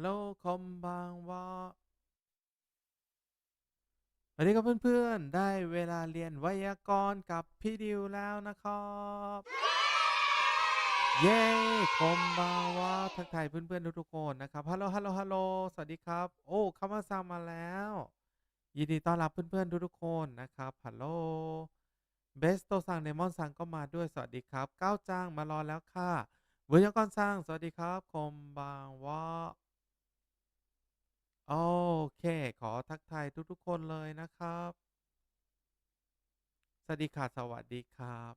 ฮัลโหลคอมบางวาสวัสดีครับเพื่อนๆ ได้เวลาเรียนไวยากรณ์กับพี่ดิวแล้วนะครับ เย้คอมบางวาทักทายเพื่อนๆทุกๆคนนะครับ ฮัลโหล ฮัลโหล ฮัลโหล สวัสดีครับ โอ้คามาซังมาแล้ว ยินดีต้อนรับเพื่อนๆทุกๆคนนะครับ ฮัลโหล เบสโตซังเดมอนซังก็มาด้วย สวัสดีครับ ก้าวจ้างมารอแล้วค่ะเวยากรณ์ซังสวัสดีครับคอมบางวา โอเค ขอทักทายทุก ๆ คนเลยนะครับ สวัสดีค่ะ สวัสดีครับ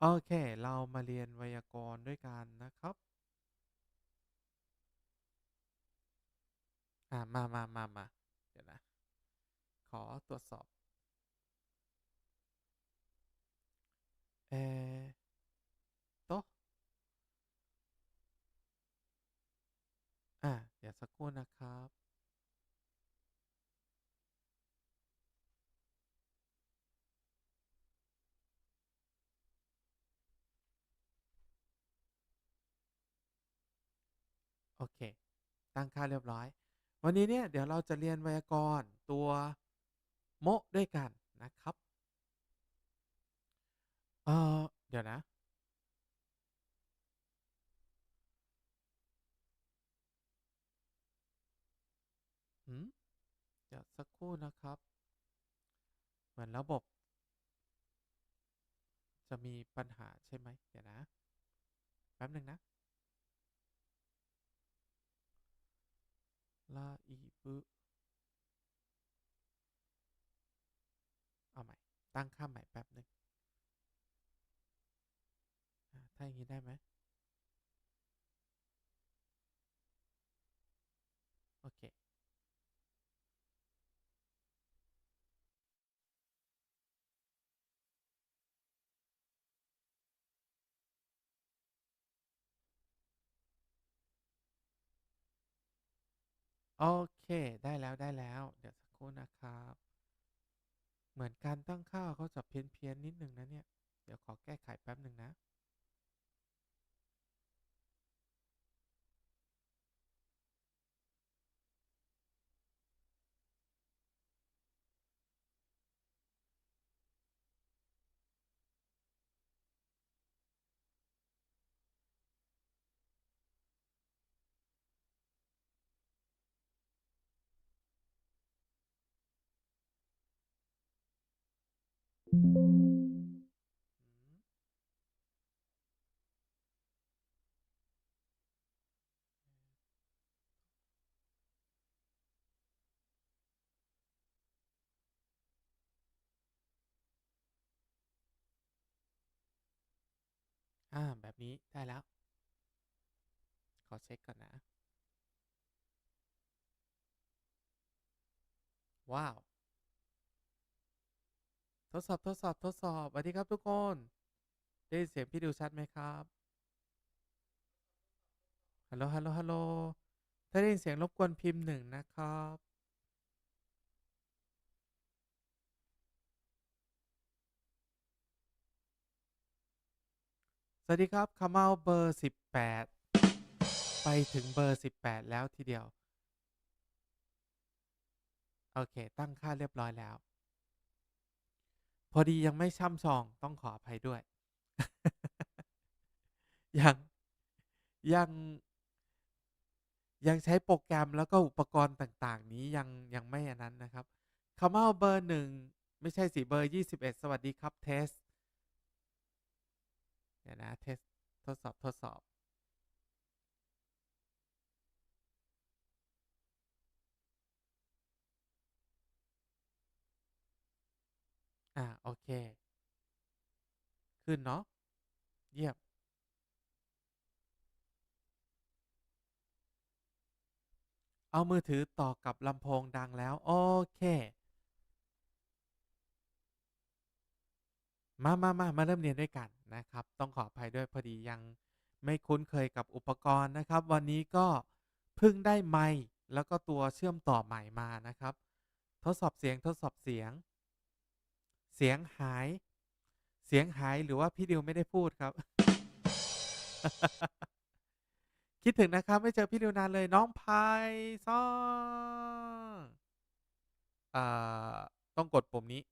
โอเค เรามาเรียนไวยากรณ์ด้วยกันนะครับ อ่า มามามามาเดี๋ยวนะ ขอตรวจสอบ เออโต๊ะ อ่า เดี๋ยวสักครู่นะครับ โอเค ตั้งค่าเรียบร้อย วันนี้เนี่ย เดี๋ยวเราจะเรียนไวยากรณ์ตัวโมด้วยกันนะครับ เออเดี๋ยวนะ ดี๋ยวสักครู่นะครับ เหมือนระบบ จะมีปัญหาใช่ไหมเดี๋ยวนะ แป๊บหนึ่งนะลาอีบึเอาใหม่ ตั้งค่าใหม่แป๊บหนึ่งอ่าถ้าอย่างนี้ได้ไหมโอเค โอเค ได้แล้วได้แล้ว เดี๋ยวสักครู่นะครับ เหมือนการตั้งค่าเขาจะเพี้ยนเพียนนิดนึงนะเนี่ย เดี๋ยวขอแก้ไขแป๊บหนึ่งนะ อ่า แบบนี้ได้แล้ว ขอเช็คก่อนนะ ว้าว ทดสอบทดสอบทดสอบสวัสดีครับทุกคน ได้ยินเสียงพี่ดิวชัดไหมครับฮัลโหลฮัลโหลฮัลโหลถ้าได้ยินเสียงรบกวนพิมพ์หนึ่งนะครับสวัสดีครับคาเมาเบอร์สิบแปดไปถึงเบอร์สิบแปดแล้วทีเดียว โอเค ตั้งค่าเรียบร้อยแล้ว อดียังไม่ช่ำชองต้องขออภัยด้วย ยัง ยัง ยังใช้โปรแกรมแล้วก็อุปกรณ์ต่างๆ นี้ยังยังไม่อันนั้นนะครับคาเมาเบอร์หนึ่งไม่ใช่สิเบอร์ยี่สิบเอ็ดสวัสดีครับเทสเดี๋ยวนะเทสทดสอบทดสอบ อ่า โอเค ขึ้นเนาะ เยี่ยม เอามือถือต่อกับลำโพงดังแล้ว โอเค มามามามาเริ่มเรียนด้วยกันนะครับ ต้องขออภัยด้วยพอดียังไม่คุ้นเคยกับอุปกรณ์นะครับ วันนี้ก็เพิ่งได้ไมค์แล้วก็ตัวเชื่อมต่อใหม่มานะครับ ทดสอบเสียงทดสอบเสียง เสียงหาย เสียงหายหรือว่าพี่ดิวไม่ได้พูดครับ คิดถึงนะครับ ไม่เจอพี่ริวนานเลยน้องไพซ่อนอ่าต้องกดปุ่มนี้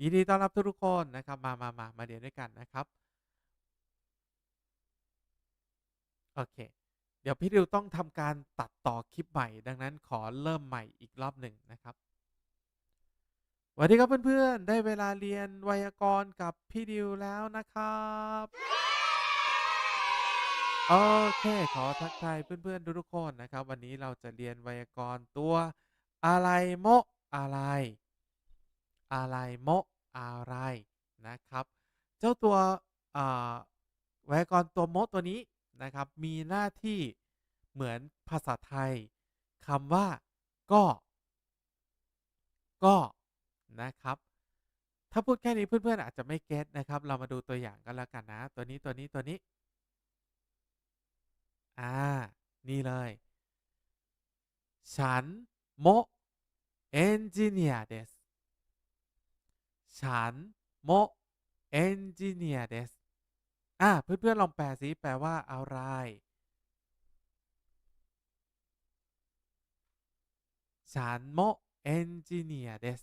ยินดีต้อนรับทุกๆคนนะครับ มามามามาเรียนด้วยกันนะครับ โอเค เดี๋ยวพี่ริวต้องทำการตัดต่อคลิปใหม่ ดังนั้นขอเริ่มใหม่อีกรอบหนึ่งนะครับสวัสดีครับเพื่อนๆ ได้เวลาเรียนไวยากรณ์กับพี่ดิวแล้วนะครับโอเค ขอทักทายเพื่อนๆทุกๆคนนะครับ วันนี้เราจะเรียนไวยากรณ์ตัวอะไรโมะอะไร อะไรโมะอะไรนะครับ เจ้าตัวไวยากรณ์ตัวโมะตัวนี้ นะครับ มีหน้าที่เหมือนภาษาไทยคำว่า ก็ ก็นะครับ ถ้าพูดแค่นี้เพื่อนๆอาจจะไม่เก็ตนะครับ เรามาดูตัวอย่างกันแล้วกันนะ ตัวนี้ตัวนี้ตัวนี้ อ่า นี่เลย ฉันโมเอนจิเนียร์เดสฉันโมเอนจิเนียร์เดส อาเพื่อนๆลองแปลสิแปลว่าอะไร?ฉันโมเอนจิเนียร์です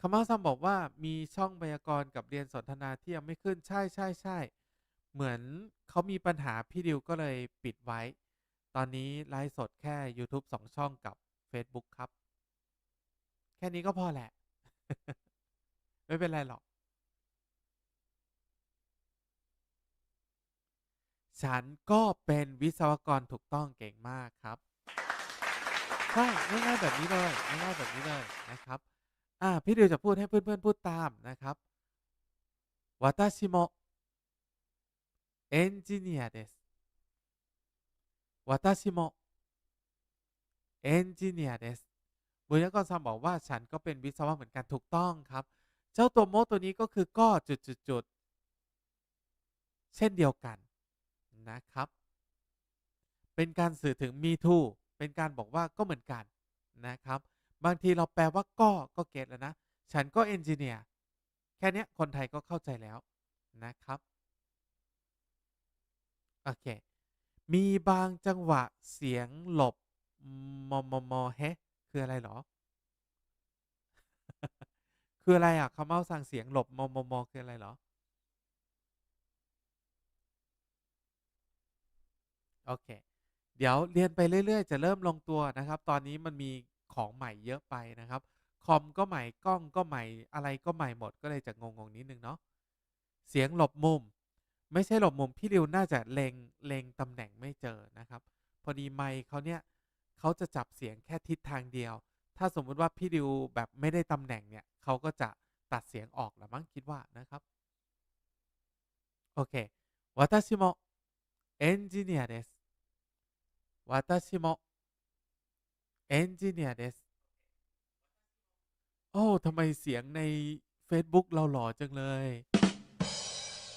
คามาซังบอกว่ามีช่องไวยากรณ์กับเรียนสนทนาที่ยังไม่ขึ้นใช่ๆๆเหมือนเขามีปัญหาพี่ดิวก็เลยปิดไว้ ตอนนี้ไลฟ์สดแค่ยูทูบ2ช่องกับเฟซบุ๊กครับ แค่นี้ก็พอแหละ ไม่เป็นไรหรอก ฉันก็เป็นวิศวกรถูกต้อง เก่งมากครับ ใช่ ง่าย ๆ แบบนี้เลย ง่าย ๆ แบบนี้เลยนะครับ อา พี่ดิวจะพูดให้เพื่อน ๆ พูดตามนะครับ วาตาชิโมะเอนจิเนียร์です วาตาชิโมะเอนจิเนียร์です บุญยกรซังบอกว่า ฉันก็เป็นวิศวะเหมือนกัน ถูกต้องครับ เ จ้าตัวโมตัวนี้ก็คือก็จุดๆๆเช่นเดียวกันนะครับ เป็นการสื่อถึง me too เป็นการบอกว่าก็เหมือนกันนะครับ บางทีเราแปลว่าก็ก็เก็ตแล้วนะ ฉันก็เอนจิเนียร์แค่นี้คนไทยก็เข้าใจแล้วนะครับ โอเค มีบางจังหวะเสียงหลบมอมอมอเฮคืออะไรหรอ? คืออะไรอะคาเมาซังเสียงหลบมอมอมอคืออะไรเหรอ?โอเค เดี๋ยวเรียนไปเรื่อย ๆ จะเริ่มลงตัวนะครับ ตอนนี้มันมีของใหม่เยอะไปนะครับ คอมก็ใหม่กล้องก็ใหม่อะไรก็ใหม่หมดก็เลยจะงงๆนิดนึงเนาะเสียงหลบมุม ไม่ใช่หลบมุมพี่ดิวน่าจะเลงเลงตำแหน่งไม่เจอนะครับ พอดีไมค์เขาเนี่ยเขาจะจับเสียงแค่ทิศทางเดียว ถ้าสมมุติว่าพี่ดิวแบบไม่ได้ตำแหน่งเนี่ย เขาก็จะตัดเสียงออกละมั้งคิดว่านะครับ โอเค私もエンジニアです私もเอนจิเนียร์เดสโอ้ทำไมเสียงใน Facebook เราหล่อจังเลย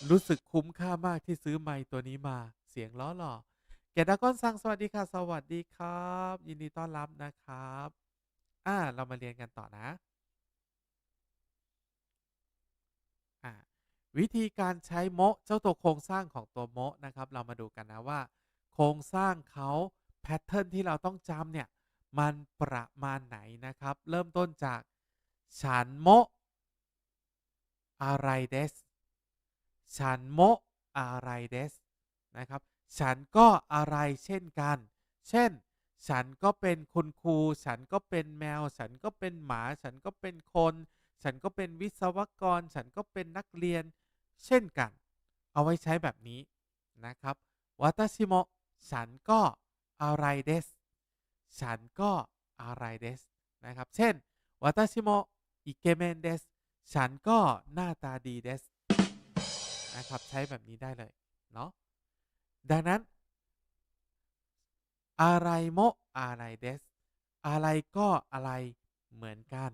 รู้สึกคุ้มค่ามากที่ซื้อไมค์ตัวนี้มาเสียงล้อหล่อแกดากอนซังสวัสดีค่ะ สวัสดีครับ ยินดีต้อนรับนะครับ อ่า เรามาเรียนกันต่อนะ วิธีการใช้โมะเจ้าตัวโครงสร้างของตัวโมะนะครับ เรามาดูกันนะว่า โครงสร้างเขาแพทเทิร์นที่เราต้องจำเนี่ย มันประมาณไหนนะครับ เริ่มต้นจาก ฉันโมอะไรเดสฉันโมอะไรเดสนะครับ ฉันก็อะไรเช่นกัน เช่น ฉันก็เป็นคุณครู ฉันก็เป็นแมว ฉันก็เป็นหมา ฉันก็เป็นคน ฉันก็เป็นวิศวกร ฉันก็เป็นนักเรียน เช่นกัน เอาไว้ใช้แบบนี้นะครับวาตชิโมฉันก็อะไรเดสฉันก็อะไรเดสนะครับ เช่นวาตาชิโมอิเกเมนเดสฉันก็หน้าตาดีเดสนะครับ ใช้แบบนี้ได้เลย เนาะดังนั้น อะไรโมอะไรเดสอะไรก็อะไรเหมือนกัน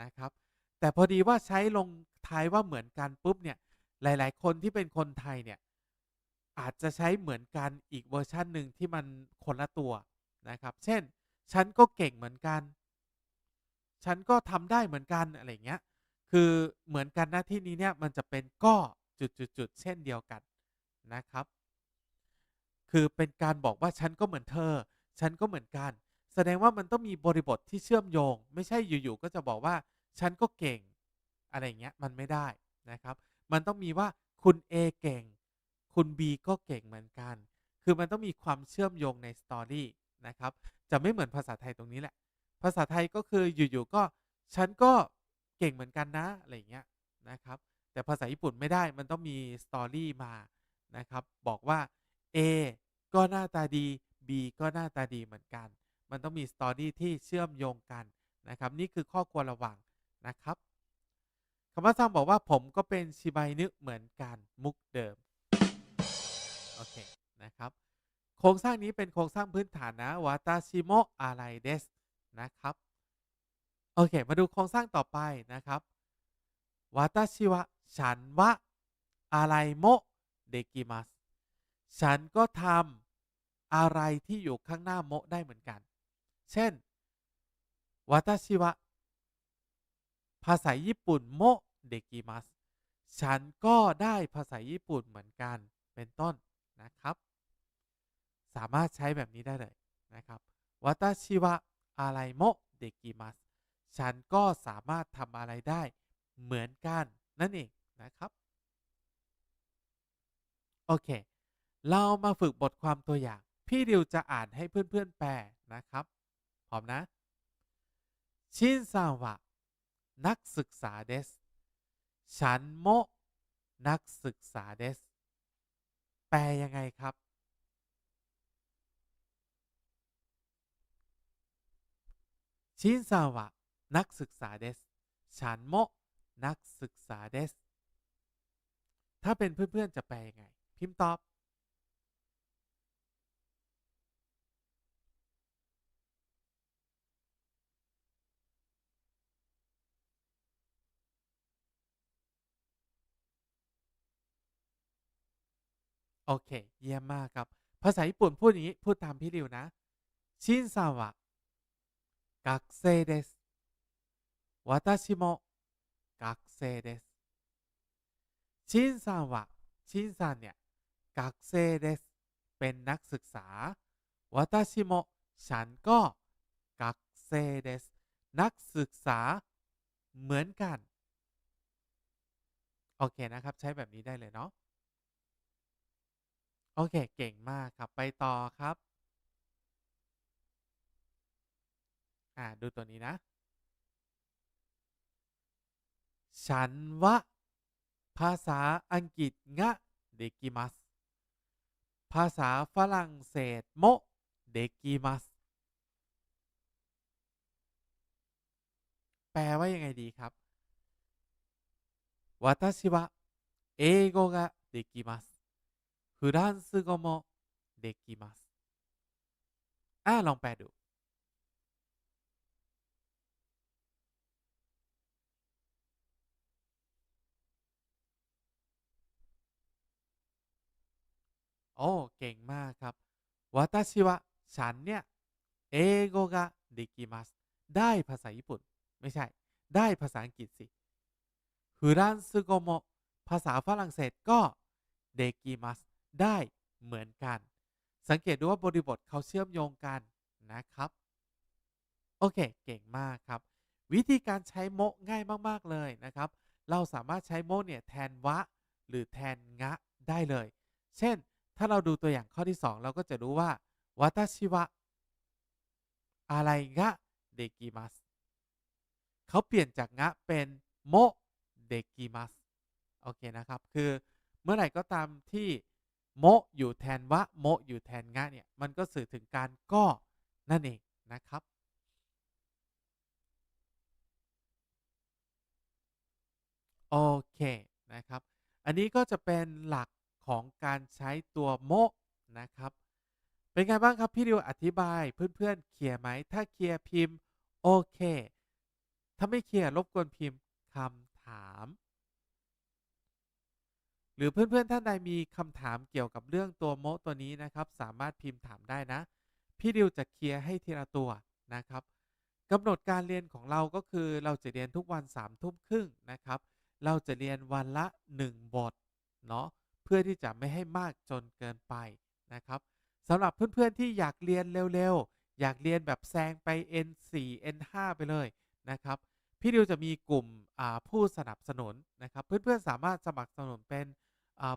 นะครับ แต่พอดีว่าใช้ลงท้ายว่าเหมือนกันปุ๊บเนี่ย หลาย ๆ คนที่เป็นคนไทยเนี่ยอาจจะใช้เหมือนกันอีกเวอร์ชันหนึ่งที่มันคนละตัวนะครับ เช่น ฉันก็เก่งเหมือนกัน ฉันก็ทำได้เหมือนกันอะไรเงี้ย คือเหมือนกันหนะที่นี้เนี่ยมันจะเป็นก็จุดๆเช่นเดียวกันนะครับ คือเป็นการบอกว่าฉันก็เหมือนเธอ ฉันก็เหมือนกัน แสดงว่ามันต้องมีบริบทที่เชื่อมโยง ไม่ใช่อยู่ๆก็จะบอกว่า ฉันก็เก่งอะไรเงี้ยมันไม่ได้นะครับ มันต้องมีว่าคุณ A เก่ง คุณ B ก็เก่งเหมือนกัน คือมันต้องมีความเชื่อมโยงในสตอรี่นะครับ จะไม่เหมือนภาษาไทยตรงนี้แหละ ภาษาไทยก็คืออยู่ๆก็ฉันก็เก่งเหมือนกันนะอะไรเงี้ยนะครับ แต่ภาษาญี่ปุ่นไม่ได้ มันต้องมีสตอรี่มานะครับ บอกว่า A ก็หน้าตาดี B ก็หน้าตาดีเหมือนกัน มันต้องมีสตอรี่ที่เชื่อมโยงกันนะครับ นี่คือข้อควรระวังนะครับ คำว่าซังบอกว่าผมก็เป็นชิบายนึเหมือนกันมุกเดิม โอเค นะครับ โครงสร้างนี้เป็นโครงสร้างพื้นฐานนะวาตาชิโมะอะไรเดสนะครับ โอเค มาดูโครงสร้างต่อไปนะครับวาตาชิวะฉันวะอะไรโมะเดกิมัสฉันก็ทำอะไรที่อยู่ข้างหน้าโมได้เหมือนกัน เช่นวาตาชิวะภาษาญี่ปุ่นโมะ เดกิมัสฉันก็ได้ภาษาญี่ปุ่นเหมือนกันเป็นต้นนะครับ สามารถใช้แบบนี้ได้เลยนะครับวาตาชิวะอะไรโมเดกิมัสฉันก็สามารถทำอะไรได้เหมือนกันนั่นเองนะครับ โอเค เรามาฝึกบทความตัวอย่าง พี่ดิวจะอ่านให้เพื่อนๆแปลนะครับ พร้อมนะชินซังวะนักศึกษาเดส ฉันโมนักศึกษาเดส แปลยังไงครับ ชินซังวะนักศึกษาเดส ฉันโมนักศึกษาเดส ถ้าเป็นเพื่อนๆจะแปลยังไง พิมพ์ตอบ โอเค เยี่ยมมากครับ ภาษาญี่ปุ่นพูดอย่างนี้ พูดตามพี่ริวนะ ชินซาวะกักเซเดสวาตาชิโมกักเซเดสชินซัวะชินซังเนี่ยกักเซเดสเป็นนักศึกษาวาตาชิโมฉันก็กักเซเดสนักศึกษาเหมือนกัน โอเคนะครับ ใช้แบบนี้ได้เลยเนาะ โอเค เก่งมากครับ ไปต่อครับ อ่า ดูตัวนี้นะ ฉันว่าภาษาอังกฤษงะ เด็กิมัส ภาษาฝรั่งเศสโม เด็กิมัส แปลว่ายังไงดีครับ วัตชิวะ เอโกะ เดกิมัส フランス語もできます。อ่าลองแปลดู โอ้ เก่งมากครับวาตาชิวะฉันเนี่ย เอโกกะเดกิมัส ได้ภาษาญี่ปุ่น ไม่ใช่ ได้ภาษาอังกฤษสิฟรันซึโกโมภาษาฝรั่งเศสก็เดกิมัส ได้เหมือนกัน สังเกตดูว่าบริบทเขาเชื่อมโยงกันนะครับ โอเค เก่งมากครับ วิธีการใช้โมง่ายมาก ๆ เลยนะครับ เราสามารถใช้โมเนี่ยแทนวะ หรือแทนงะได้เลย เช่น ถ้าเราดูตัวอย่างข้อที่ 2 เราก็จะรู้ว่าวาตชิวะ อะไรงะเดกิมัสเขาเปลี่ยนจากงะเป็นโมเดกิมัสโอเคนะครับ คือเมื่อไหร่ก็ตามที่ โมอยู่แทนวะโมอยู่แทนงะเนี่ยมันก็สื่อถึงการก็นั่นเองนะครับ โอเคนะครับ อันนี้ก็จะเป็นหลักของการใช้ตัวโมนะครับ เป็นไงบ้างครับ พี่ดิวอธิบายเพื่อนๆเคลียร์ไหม ถ้าเคลียร์พิมพ์ โอเค ถ้าไม่เคลียร์รบกวนพิมพ์คำถาม หรือเพื่อนๆท่านใดมีคำถามเกี่ยวกับเรื่องตัวโมตัวนี้นะครับ สามารถพิมพ์ถามได้นะ พี่ดิวจะเคลียร์ให้ทีละตัวนะครับกำหนดการเรียนของเราก็คือเราจะเรียนทุกวัน3ามทุ่มครึ่งนะครับ เราจะเรียนวันละ 1 บทเนาะเพื่อที่จะไม่ให้มากจนเกินไปนะครับสำหรับเพื่อนๆที่อยากเรียนเร็วๆ อยากเรียนแบบแซงไป N4 N5 ไปเลยนะครับ พี่ดิวจะมีกลุ่มผู้สนับสนุนนะครับ เพื่อนๆสามารถสมัครสนุนเป็น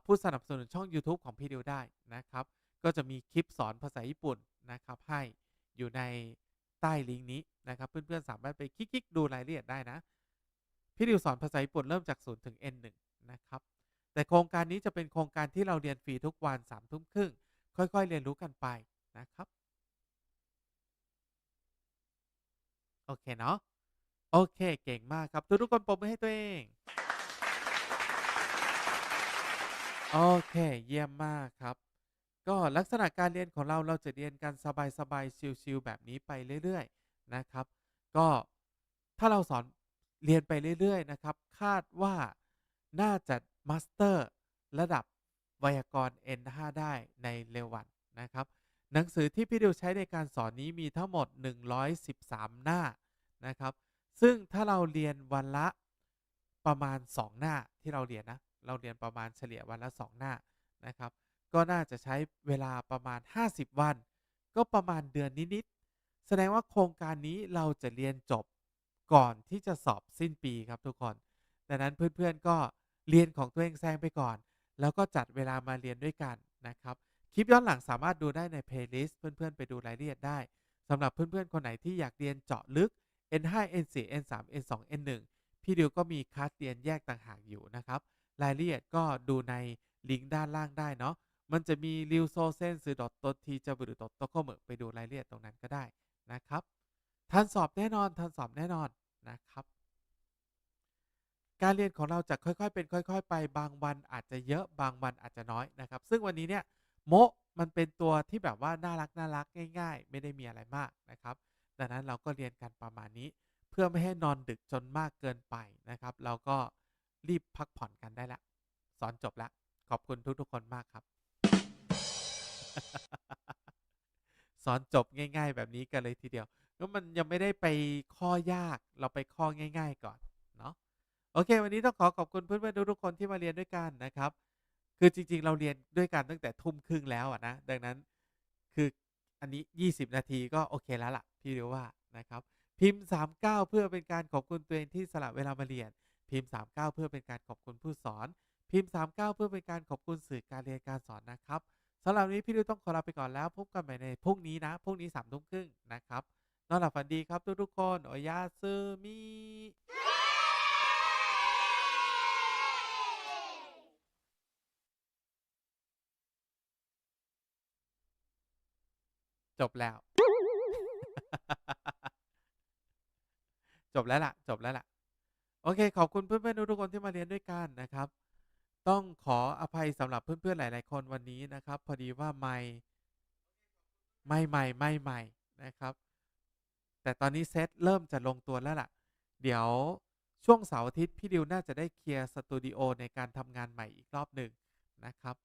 ผู้สนับสนุนช่อง YouTube ของพี่ดิวได้นะครับ ก็จะมีคลิปสอนภาษาญี่ปุ่นนะครับ ให้อยู่ในใต้ลิงก์นี้นะครับ เพื่อนๆสามารถไปคลิกๆดูรายละเอียดได้นะ พี่ดิวสอนภาษาญี่ปุ่นเริ่มจาก0ถึง N1 นะครับ แต่โครงการนี้จะเป็นโครงการที่เราเรียนฟรีทุกวัน3ามทุ่มครึ่งค่อย ๆ เรียนรู้กันไปนะครับ โอเคเนาะโอเค เก่งมากครับ ทุกๆคนปรบมือให้ตัวเอง โอเค เยี่ยมมากครับ ก็ลักษณะการเรียนของเราเราจะเรียนกันสบายๆชิลๆแบบนี้ไปเรื่อยๆนะครับ ก็ถ้าเราสอนเรียนไปเรื่อยๆนะครับ คาดว่าน่าจะมาสเตอร์ระดับไวยากรณ์ N5 ได้ในเร็ววันนะครับ หนังสือที่พี่ดิวใช้ในการสอนนี้มีทั้งหมด 113 หน้านะครับ ซึ่งถ้าเราเรียนวันละประมาณ 2 หน้าที่เราเรียนนะ เราเรียนประมาณเฉลี่ยวันละ 2 หน้านะครับ ก็น่าจะใช้เวลาประมาณ 50 วัน ก็ประมาณเดือนนิดๆแสดงว่าโครงการนี้เราจะเรียนจบก่อนที่จะสอบสิ้นปีครับทุกคนดังนั้นเพื่อนๆก็เรียนของตัวเองแซงไปก่อน แล้วก็จัดเวลามาเรียนด้วยกันนะครับ คลิปย้อนหลังสามารถดูได้ในเพลย์ลิสต์เพื่อนๆ ไปดูรายละเอียดได้สำหรับเพื่อนๆ คนไหนที่อยากเรียนเจาะลึก N5 N4 N3 N2 N1 พี่ดิวก็มีคลาสเรียนแยกต่างหากอยู่นะครับ รายละเอียดก็ดูในลิงก์ด้านล่างได้เนาะ มันจะมีริวโซเซนสือดอทตทีจะบุรุดโตโคเมไปดูรายละเอียดตรงนั้นก็ได้นะครับ ทันสอบแน่นอน ทันสอบแน่นอนนะครับ การเรียนของเราจะค่อยๆ เป็นค่อย ๆ ไป บางวันอาจจะเยอะ บางวันอาจจะน้อยนะครับ ซึ่งวันนี้เนี่ยโมมันเป็นตัวที่แบบว่าน่ารักน่ารักง่าย ๆ ไม่ได้มีอะไรมากนะครับ ดังนั้นเราก็เรียนกันประมาณนี้ เพื่อไม่ให้นอนดึกจนมากเกินไปนะครับ เราก็ รีบพักผ่อนกันได้ละสอนจบแล้วขอบคุณทุกๆคนมากครับ สอนจบง่าย ๆ แบบนี้กันเลยทีเดียวแล้วมันยังไม่ได้ไปข้อยากเราไปข้อง่าย ๆ ก่อนเนาะโอเค วันนี้ต้องขอขอบคุณเพื่อนๆทุกๆคนที่มาเรียนด้วยกันนะครับ คือจริง ๆ เราเรียนด้วยกันตั้งแต่ทุ่มครึ่งแล้วอะนะดังนั้นคืออันนี้ 20 นาทีก็โอเคแล้วล่ะ พี่เรียกว่านะครับ พิมพ์ 39 เพื่อเป็นการขอบคุณตัวเองที่สละเวลามาเรียน พิมพ์ 39 เพื่อเป็นการขอบคุณผู้สอน พิมพ์ 39 เพื่อเป็นการขอบคุณสื่อการเรียนการสอนนะครับสำหรับนนี้พี่ดิวต้องขอลาไปก่อนแล้วพบกันใหม่ในพรุ่งนี้นะพรุ่งนี้สามทุ่มครึ่งนะครับนอนหลับฝันดีครับทุกๆคนโอยาซึมิจบแล้ว จบแล้วล่ะ จบแล้วล่ะ โอเค ขอบคุณเพื่อนๆทุกๆคนที่มาเรียนด้วยกันนะครับ ต้องขออภัยสำหรับเพื่อนๆหลาย ๆ คนวันนี้นะครับ พอดีว่าไม่ไม่ใหม่ไม่ใหม่นะครับ แต่ตอนนี้เซตเริ่มจะลงตัวแล้วล่ะ เดี๋ยวช่วงเสาร์อาทิตย์พี่ดิวน่าจะได้เคลียร์สตูดิโอในการทำงานใหม่อีกรอบหนึ่งนะครับ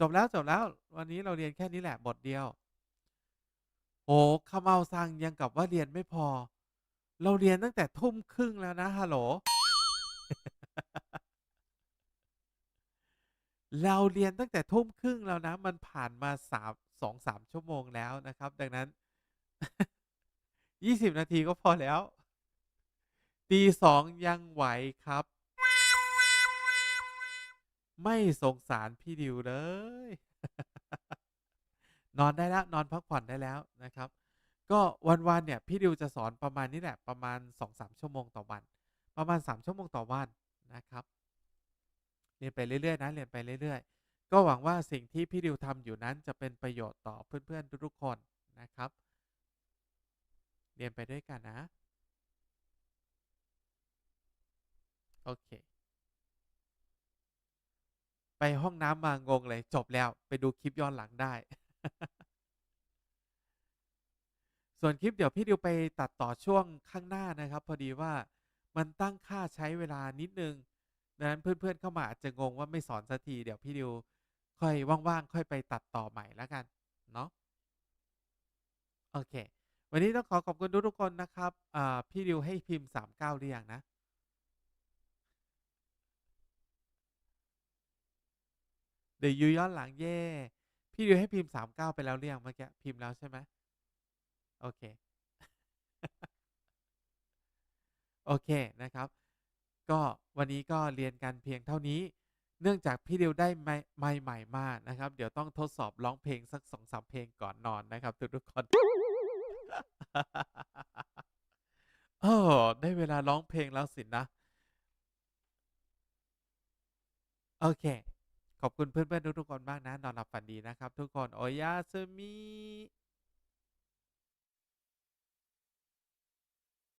จบแล้วจบแล้ววันนี้เราเรียนแค่นี้แหละบทเดียว โอ้คาเมาซังยังกับว่าเรียนไม่พอ เราเรียนตั้งแต่ทุ่มครึ่งแล้วนะฮัลโหล เราเรียนตั้งแต่ทุ่มครึ่งแล้วนะ มันผ่านมาสามสองสามชั่วโมงแล้วนะครับ ดังนั้นยี่สิบนาทีก็พอแล้วตีสองยังไหวครับ ไม่สงสารพี่ดิวเลย นอนได้แล้ว นอนพักผ่อนได้แล้วนะครับ ก็วันๆเนี่ยพี่ดิวจะสอนประมาณนี้แหละประมาณสองสามชั่วโมงต่อวัน ประมาณสามชั่วโมงต่อวันนะครับ เรียนไปเรื่อยๆนะเรียนไปเรื่อย ๆ ก็หวังว่าสิ่งที่พี่ดิวทำอยู่นั้นจะเป็นประโยชน์ต่อเพื่อนๆทุกๆคนนะครับ เรียนไปด้วยกันนะ โอเค ไปห้องน้ำมางงเลยจบแล้วไปดูคลิปย้อนหลังได้ ส่วนคลิปเดี๋ยวพี่ดิวไปตัดต่อช่วงข้างหน้านะครับ พอดีว่ามันตั้งค่าใช้เวลานิดนึงดังนั้นเพื่อนๆเข้ามาอาจจะงงว่าไม่สอนสักทีเดี๋ยวพี่ดิวค่อยว่างๆค่อยไปตัดต่อใหม่แล้วกันเนาะโอเค วันนี้ต้องขอขอบคุณทุกๆคนนะครับพี่ดิวให้พิมพ์ 39หรือยังนะ?เดี๋ยวดูย้อนหลังเย้พี่ดิวให้พิมพ์ 39 ไปแล้วหรือยังเมื่อกี้?พิมพ์แล้วใช่ไหม? โอเค โอเคนะครับ ก็วันนี้ก็เรียนกันเพียงเท่านี้ เนื่องจากพี่ดิวได้ไมค์ไมค์ใหม่มานะครับ เดี๋ยวต้องทดสอบร้องเพลงสัก2-3เพลงก่อนนอนนะครับ ทุกๆคนเออได้เวลาร้องเพลงแล้วสินะ โอเค ขอบคุณเพื่อนๆทุกๆคนมากนะ นอนหลับฝันดีนะครับ ทุกคน โอยาสึมิ